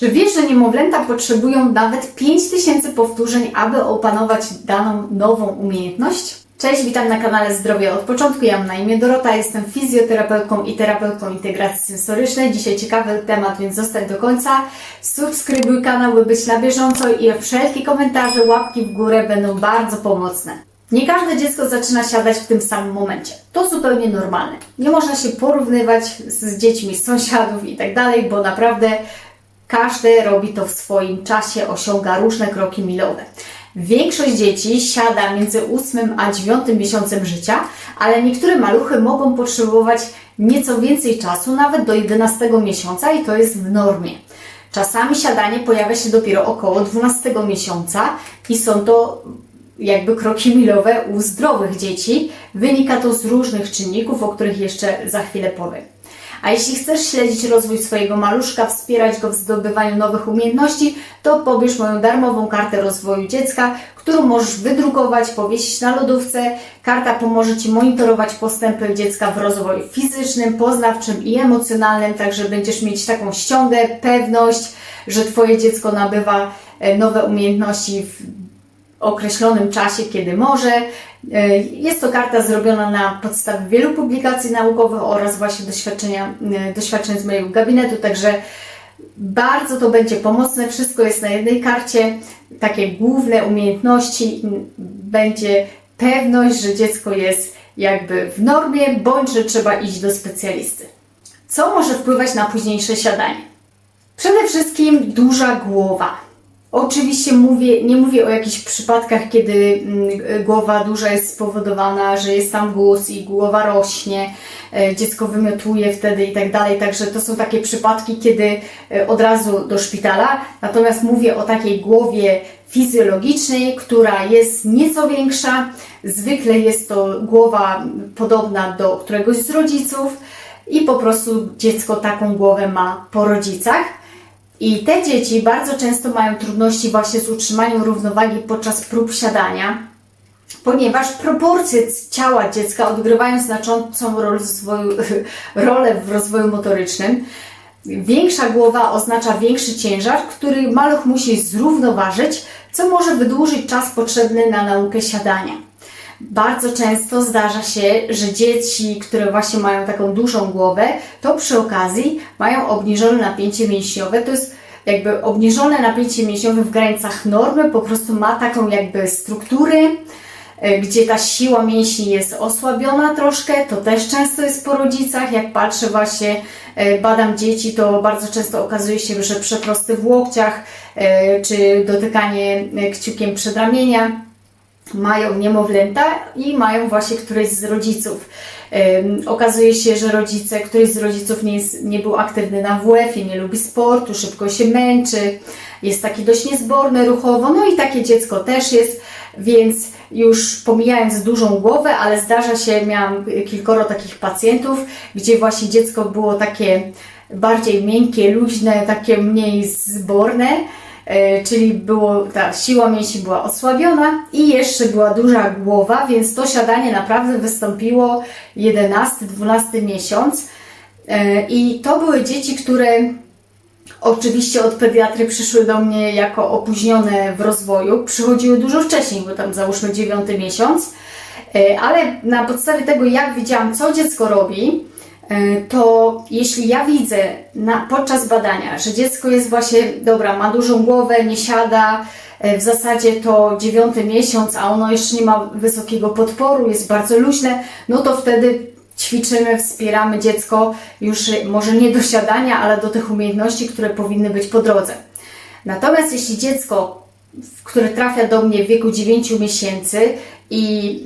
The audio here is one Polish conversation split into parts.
Czy wiesz, że niemowlęta potrzebują nawet 5000 powtórzeń, aby opanować daną nową umiejętność? Cześć, witam na kanale Zdrowie od początku. Ja mam na imię Dorota, jestem fizjoterapeutką i terapeutką integracji sensorycznej. Dzisiaj ciekawy temat, więc zostań do końca. Subskrybuj kanał, by być na bieżąco i wszelkie komentarze, łapki w górę będą bardzo pomocne. Nie każde dziecko zaczyna siadać w tym samym momencie. To zupełnie normalne. Nie można się porównywać z dziećmi z sąsiadów i tak dalej, bo naprawdę każdy robi to w swoim czasie, osiąga różne kroki milowe. Większość dzieci siada między 8 a 9 miesiącem życia, ale niektóre maluchy mogą potrzebować nieco więcej czasu, nawet do 11 miesiąca i to jest w normie. Czasami siadanie pojawia się dopiero około 12 miesiąca i są to jakby kroki milowe u zdrowych dzieci. Wynika to z różnych czynników, o których jeszcze za chwilę powiem. A jeśli chcesz śledzić rozwój swojego maluszka, wspierać go w zdobywaniu nowych umiejętności, to pobierz moją darmową kartę rozwoju dziecka, którą możesz wydrukować, powiesić na lodówce. Karta pomoże Ci monitorować postępy dziecka w rozwoju fizycznym, poznawczym i emocjonalnym, także będziesz mieć taką ściągę, pewność, że Twoje dziecko nabywa e, nowe umiejętności w określonym czasie, kiedy może. E, Jest to karta zrobiona na podstawie wielu publikacji naukowych oraz właśnie doświadczenia, e, doświadczeń z mojego gabinetu, także bardzo to będzie pomocne. Wszystko jest na jednej karcie. Takie główne umiejętności będzie pewność, że dziecko jest jakby w normie, bądź że trzeba iść do specjalisty. Co może wpływać na późniejsze siadanie? Przede wszystkim duża głowa. Oczywiście mówię, nie mówię o jakichś przypadkach, kiedy mm, głowa duża jest spowodowana, że jest tam guz i głowa rośnie, e, dziecko wymiotuje wtedy i tak dalej. Także to są takie przypadki, kiedy e, od razu do szpitala. Natomiast mówię o takiej głowie fizjologicznej, która jest nieco większa. Zwykle jest to głowa podobna do któregoś z rodziców i po prostu dziecko taką głowę ma po rodzicach. I te dzieci bardzo często mają trudności właśnie z utrzymaniem równowagi podczas prób siadania, ponieważ proporcje ciała dziecka odgrywają znaczącą rolę w rozwoju, motorycznym. Większa głowa oznacza większy ciężar, który maluch musi zrównoważyć, co może wydłużyć czas potrzebny na naukę siadania. Bardzo często zdarza się, że dzieci, które właśnie mają taką dużą głowę, to przy okazji mają obniżone napięcie mięśniowe. To jest jakby obniżone napięcie mięśniowe w granicach normy, po prostu ma taką jakby strukturę, e, gdzie ta siła mięśni jest osłabiona troszkę. To też często jest po rodzicach. Jak patrzę właśnie, e, badam dzieci, to bardzo często okazuje się, że przeprosty w łokciach, e, czy dotykanie kciukiem przedramienia mają niemowlęta i mają właśnie któryś z rodziców. Okazuje się, że rodzice, któryś z rodziców nie, jest, nie był aktywny na WF-ie, nie lubi sportu, szybko się męczy, jest taki dość niezborny ruchowo, no i takie dziecko też jest, więc już pomijając dużą głowę, ale zdarza się, miałam kilkoro takich pacjentów, gdzie właśnie dziecko było takie bardziej miękkie, luźne, takie mniej zborne, czyli było, ta siła mięśni była osłabiona i jeszcze była duża głowa, więc to siadanie naprawdę wystąpiło 11-12 miesiąc. E, I to były dzieci, które oczywiście od pediatry przyszły do mnie jako opóźnione w rozwoju. Przychodziły dużo wcześniej, bo tam załóżmy 9 miesiąc, E, ale na podstawie tego, jak widziałam, co dziecko robi, E, to jeśli ja widzę na, podczas badania, że dziecko jest właśnie, dobra, ma dużą głowę, nie siada, e, w zasadzie to dziewiąty miesiąc, a ono jeszcze nie ma wysokiego podporu, jest bardzo luźne, no to wtedy ćwiczymy, wspieramy dziecko już e, może nie do siadania, ale do tych umiejętności, które powinny być po drodze. Natomiast jeśli dziecko, które trafia do mnie w wieku 9 miesięcy i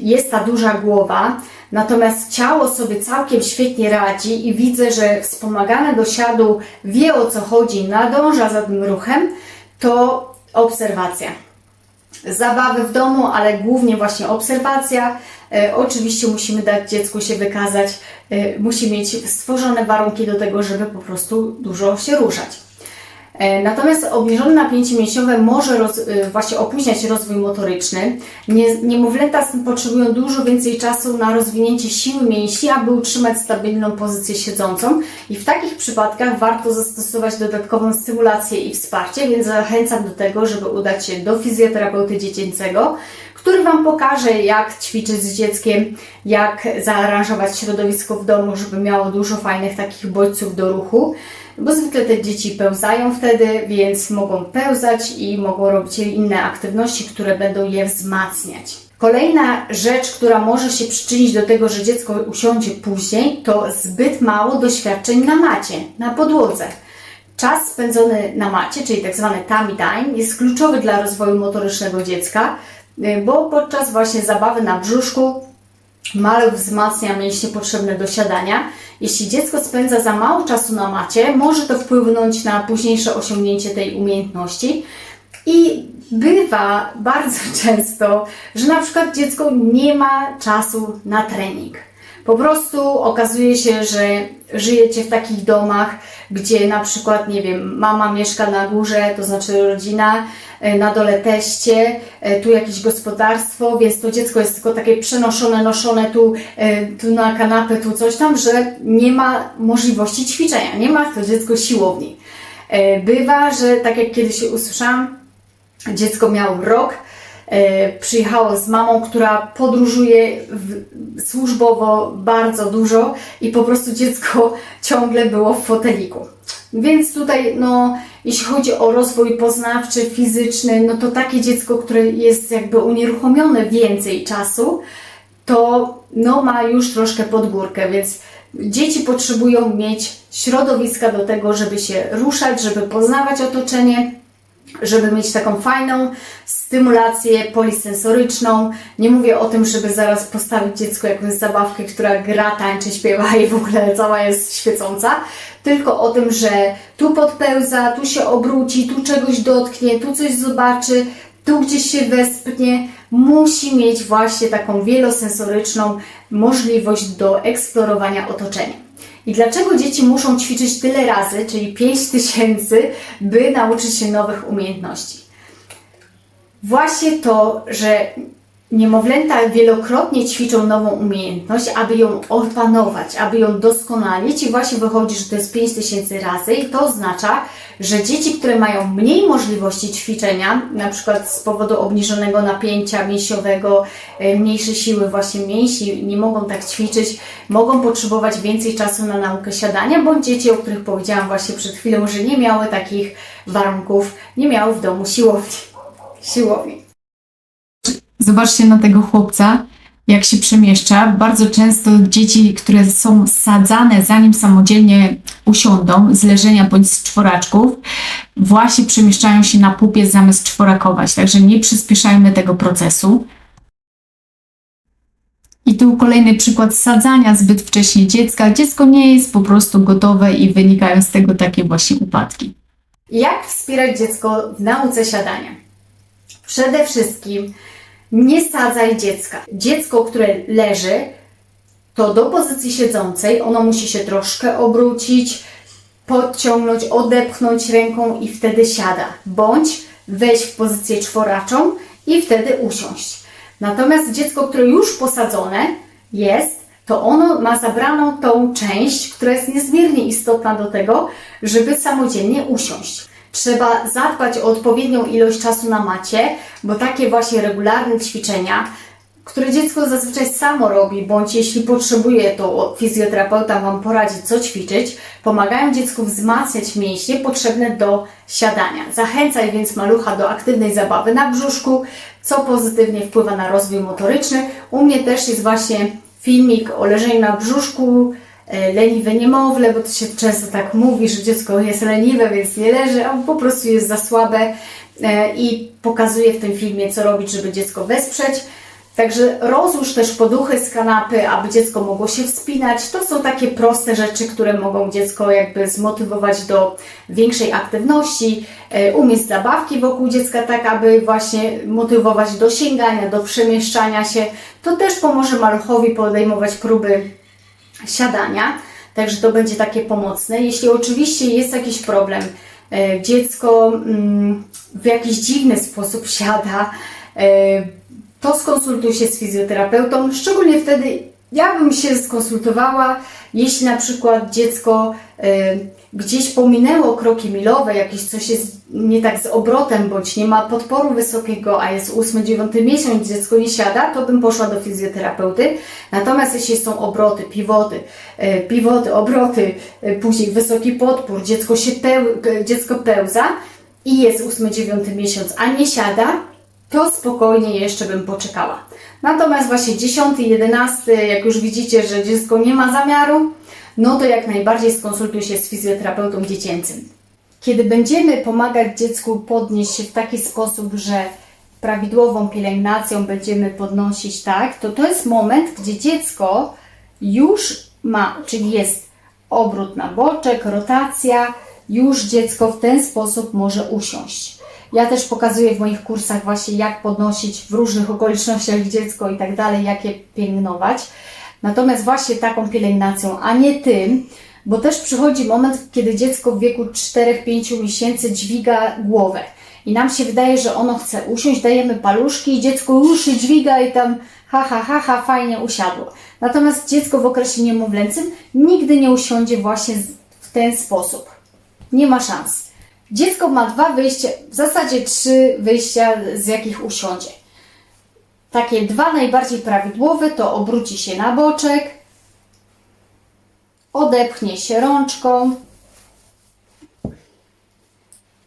jest ta duża głowa, Natomiast ciało sobie całkiem świetnie radzi i widzę, że wspomagane do siadu wie o co chodzi, nadąża za tym ruchem, to obserwacja. Zabawy w domu, ale głównie właśnie obserwacja. E, oczywiście musimy dać dziecku się wykazać, e, musi mieć stworzone warunki do tego, żeby po prostu dużo się ruszać. E, Natomiast obniżone napięcie mięśniowe może roz, y, właśnie opóźniać rozwój motoryczny. Nie, niemowlęta potrzebują dużo więcej czasu na rozwinięcie siły mięśni, aby utrzymać stabilną pozycję siedzącą i w takich przypadkach warto zastosować dodatkową stymulację i wsparcie, więc zachęcam do tego, żeby udać się do fizjoterapeuty dziecięcego, który Wam pokaże, jak ćwiczyć z dzieckiem, jak zaaranżować środowisko w domu, żeby miało dużo fajnych takich bodźców do ruchu bo zwykle te dzieci pełzają wtedy, więc mogą pełzać i mogą robić inne aktywności, które będą je wzmacniać. Kolejna rzecz, która może się przyczynić do tego, że dziecko usiądzie później, to zbyt mało doświadczeń na macie, na podłodze. Czas spędzony na macie, czyli tak zwany tummy time, jest kluczowy dla rozwoju motorycznego dziecka, y, bo podczas właśnie zabawy na brzuszku Maluch wzmacnia mięśnie potrzebne do siadania. Jeśli dziecko spędza za mało czasu na macie, może to wpłynąć na późniejsze osiągnięcie tej umiejętności. I bywa bardzo często, że na przykład dziecko nie ma czasu na trening. Po prostu okazuje się, że żyjecie w takich domach, gdzie na przykład, nie wiem, mama mieszka na górze, to znaczy rodzina, e, na dole teście, e, tu jakieś gospodarstwo, więc to dziecko jest tylko takie przenoszone, noszone tu, e, tu na kanapę, tu coś tam, że nie ma możliwości ćwiczenia, nie ma to dziecko siłowni. Bywa, że tak jak kiedyś usłyszałam, dziecko miało rok, przyjechało z mamą, która podróżuje w, służbowo bardzo dużo i po prostu dziecko ciągle było w foteliku. Więc tutaj, no, jeśli chodzi o rozwój poznawczy, fizyczny, no to takie dziecko, które jest jakby unieruchomione więcej czasu, to no, ma już troszkę pod górkę, więc dzieci potrzebują mieć środowiska do tego, żeby się ruszać, żeby poznawać otoczenie, żeby mieć taką fajną stymulację polisensoryczną. Nie mówię o tym, żeby zaraz postawić dziecku jakąś zabawkę, która gra, tańczy, śpiewa i w ogóle cała jest świecąca, tylko o tym, że tu podpełza, tu się obróci, tu czegoś dotknie, tu coś zobaczy, tu gdzieś się wespnie. Musi mieć właśnie taką wielosensoryczną możliwość do eksplorowania otoczenia. I dlaczego dzieci muszą ćwiczyć tyle razy, czyli 5 tysięcy, by nauczyć się nowych umiejętności? Właśnie to, że niemowlęta wielokrotnie ćwiczą nową umiejętność, aby ją opanować, aby ją doskonalić i właśnie wychodzi, że to jest 5 tysięcy razy i to oznacza, że dzieci, które mają mniej możliwości ćwiczenia, na przykład z powodu obniżonego napięcia mięsiowego, e, mniejsze siły właśnie mięśni, nie mogą tak ćwiczyć, mogą potrzebować więcej czasu na naukę siadania, bądź dzieci, o których powiedziałam właśnie przed chwilą, że nie miały takich warunków, nie miały w domu siłowni. siłowni. Zobaczcie na tego chłopca, jak się przemieszcza. Bardzo często dzieci, które są sadzane zanim samodzielnie usiądą z leżenia bądź z czworaczków, właśnie przemieszczają się na pupie zamiast czworakować. Także nie przyspieszajmy tego procesu. I tu kolejny przykład sadzania zbyt wcześnie dziecka. Dziecko nie jest po prostu gotowe i wynikają z tego takie właśnie upadki. Jak wspierać dziecko w nauce siadania? Przede wszystkim nie sadzaj dziecka. Dziecko, które leży, to do pozycji siedzącej ono musi się troszkę obrócić, podciągnąć, odepchnąć ręką i wtedy siada. Bądź wejść w pozycję czworaczą i wtedy usiąść. Natomiast dziecko, które już posadzone jest, to ono ma zabraną tą część, która jest niezmiernie istotna do tego, żeby samodzielnie usiąść. Trzeba zadbać o odpowiednią ilość czasu na macie, bo takie właśnie regularne ćwiczenia, które dziecko zazwyczaj samo robi, bądź jeśli potrzebuje, to fizjoterapeuta Wam poradzi, co ćwiczyć, pomagają dziecku wzmacniać mięśnie potrzebne do siadania. Zachęcaj więc malucha do aktywnej zabawy na brzuszku, co pozytywnie wpływa na rozwój motoryczny. U mnie też jest właśnie filmik o leżeniu na brzuszku, leniwe niemowlę, bo to się często tak mówi, że dziecko jest leniwe, więc nie leży, a po prostu jest za słabe e, i pokazuję w tym filmie, co robić, żeby dziecko wesprzeć. Także rozłóż też poduchy z kanapy, aby dziecko mogło się wspinać. To są takie proste rzeczy, które mogą dziecko jakby zmotywować do większej aktywności. E, Umieść zabawki wokół dziecka, tak aby właśnie motywować do sięgania, do przemieszczania się. To też pomoże maluchowi podejmować próby siadania. Także to będzie takie pomocne. Jeśli oczywiście jest jakiś problem e, dziecko mm, w jakiś dziwny sposób siada, e, to skonsultuj się z fizjoterapeutą, szczególnie wtedy ja bym się skonsultowała, jeśli na przykład dziecko e, gdzieś pominęło kroki milowe, jakieś coś jest nie tak z obrotem, bądź nie ma podporu wysokiego, a jest 8-9 miesiąc, dziecko nie siada, to bym poszła do fizjoterapeuty. Natomiast jeśli są obroty, pivoty, e, pivoty, obroty, e, później wysoki podpór, dziecko się peł, e, dziecko pełza i jest 8-9 miesiąc, a nie siada, to spokojnie jeszcze bym poczekała. Natomiast właśnie 10, 11, jak już widzicie, że dziecko nie ma zamiaru, no to jak najbardziej skonsultuj się z fizjoterapeutą dziecięcym. Kiedy będziemy pomagać dziecku podnieść się w taki sposób, że prawidłową pielęgnacją będziemy podnosić tak, to to jest moment, gdzie dziecko już ma, czyli jest obrót na boczek, rotacja, już dziecko w ten sposób może usiąść. Ja też pokazuję w moich kursach właśnie jak podnosić w różnych okolicznościach dziecko i tak dalej, jak je pielęgnować. Natomiast właśnie taką pielęgnacją, a nie tym, bo też przychodzi moment, kiedy dziecko w wieku 4-5 miesięcy dźwiga głowę. I nam się wydaje, że ono chce usiąść, dajemy paluszki i dziecko się dźwiga i tam ha, ha, ha, ha, fajnie usiadło. Natomiast dziecko w okresie niemowlęcym nigdy nie usiądzie właśnie w ten sposób. Nie ma szans. Dziecko ma dwa wyjścia, w zasadzie trzy wyjścia, z jakich usiądzie. Takie dwa najbardziej prawidłowe to obróci się na boczek, odepchnie się rączką,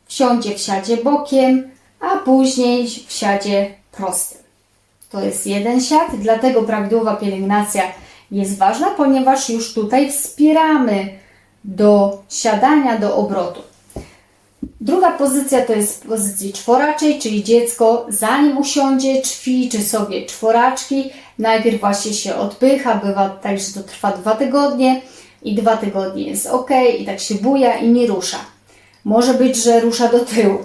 wsiądzie w siadzie bokiem, a później w siadzie prostym. To jest jeden siad, dlatego prawidłowa pielęgnacja jest ważna, ponieważ już tutaj wspieramy do siadania, do obrotu. Druga pozycja to jest pozycji czworaczej, czyli dziecko zanim usiądzie, ćwiczy sobie czworaczki. Najpierw właśnie się odpycha, bywa tak, że to trwa dwa tygodnie i dwa tygodnie jest ok i tak się buja i nie rusza. Może być, że rusza do tyłu.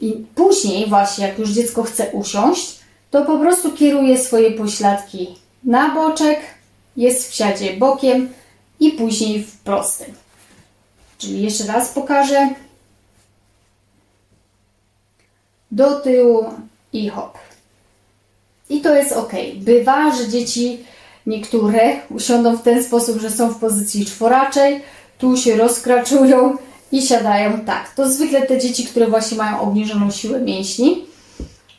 I później właśnie, jak już dziecko chce usiąść, to po prostu kieruje swoje pośladki na boczek, jest w siadzie bokiem i później w prostym. Czyli jeszcze raz pokażę. Do tyłu i hop. I to jest ok. Bywa, że dzieci niektóre usiądą w ten sposób, że są w pozycji czworaczej, tu się rozkraczują i siadają tak. To zwykle te dzieci, które właśnie mają obniżoną siłę mięśni.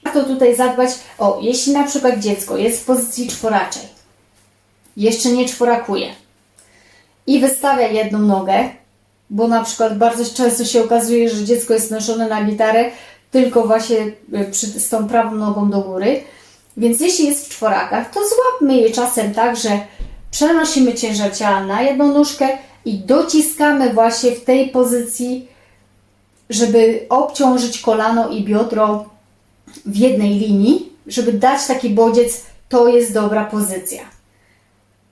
Warto tutaj zadbać, o, jeśli na przykład dziecko jest w pozycji czworaczej, jeszcze nie czworakuje i wystawia jedną nogę, bo na przykład bardzo często się okazuje, że dziecko jest noszone na gitarę tylko właśnie y, przy, z tą prawą nogą do góry. Więc jeśli jest w czworakach, to złapmy je czasem tak, że przenosimy ciężar ciała na jedną nóżkę i dociskamy właśnie w tej pozycji, żeby obciążyć kolano i biodro w jednej linii, żeby dać taki bodziec, to jest dobra pozycja.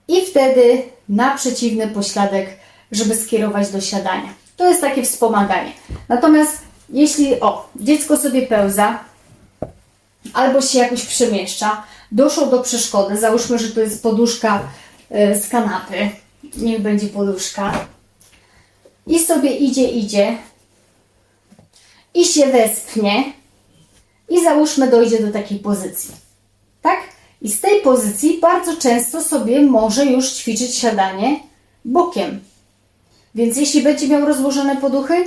I wtedy na przeciwny pośladek, żeby skierować do siadania. To jest takie wspomaganie. Natomiast jeśli, o, dziecko sobie pełza, albo się jakoś przemieszcza, doszło do przeszkody, załóżmy, że to jest poduszka y, z kanapy, niech będzie poduszka, i sobie idzie, idzie, i się wespnie, i załóżmy dojdzie do takiej pozycji. Tak? I z tej pozycji bardzo często sobie może już ćwiczyć siadanie bokiem. Więc jeśli będzie miał rozłożone poduchy,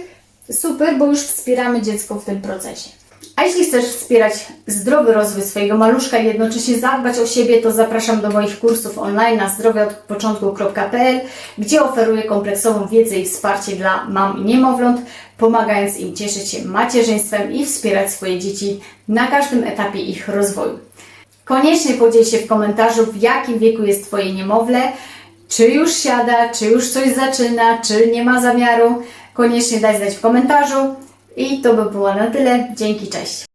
super, bo już wspieramy dziecko w tym procesie. A jeśli chcesz wspierać zdrowy rozwój swojego maluszka i jednocześnie zadbać o siebie, to zapraszam do moich kursów online na zdrowieodpoczątku.pl, gdzie oferuję kompleksową wiedzę i wsparcie dla mam i niemowląt, pomagając im cieszyć się macierzyństwem i wspierać swoje dzieci na każdym etapie ich rozwoju. Koniecznie podziel się w komentarzu, w jakim wieku jest Twoje niemowlę, czy już siada, czy już coś zaczyna, czy nie ma zamiaru. Koniecznie daj znać w komentarzu. I to by było na tyle. Dzięki, cześć.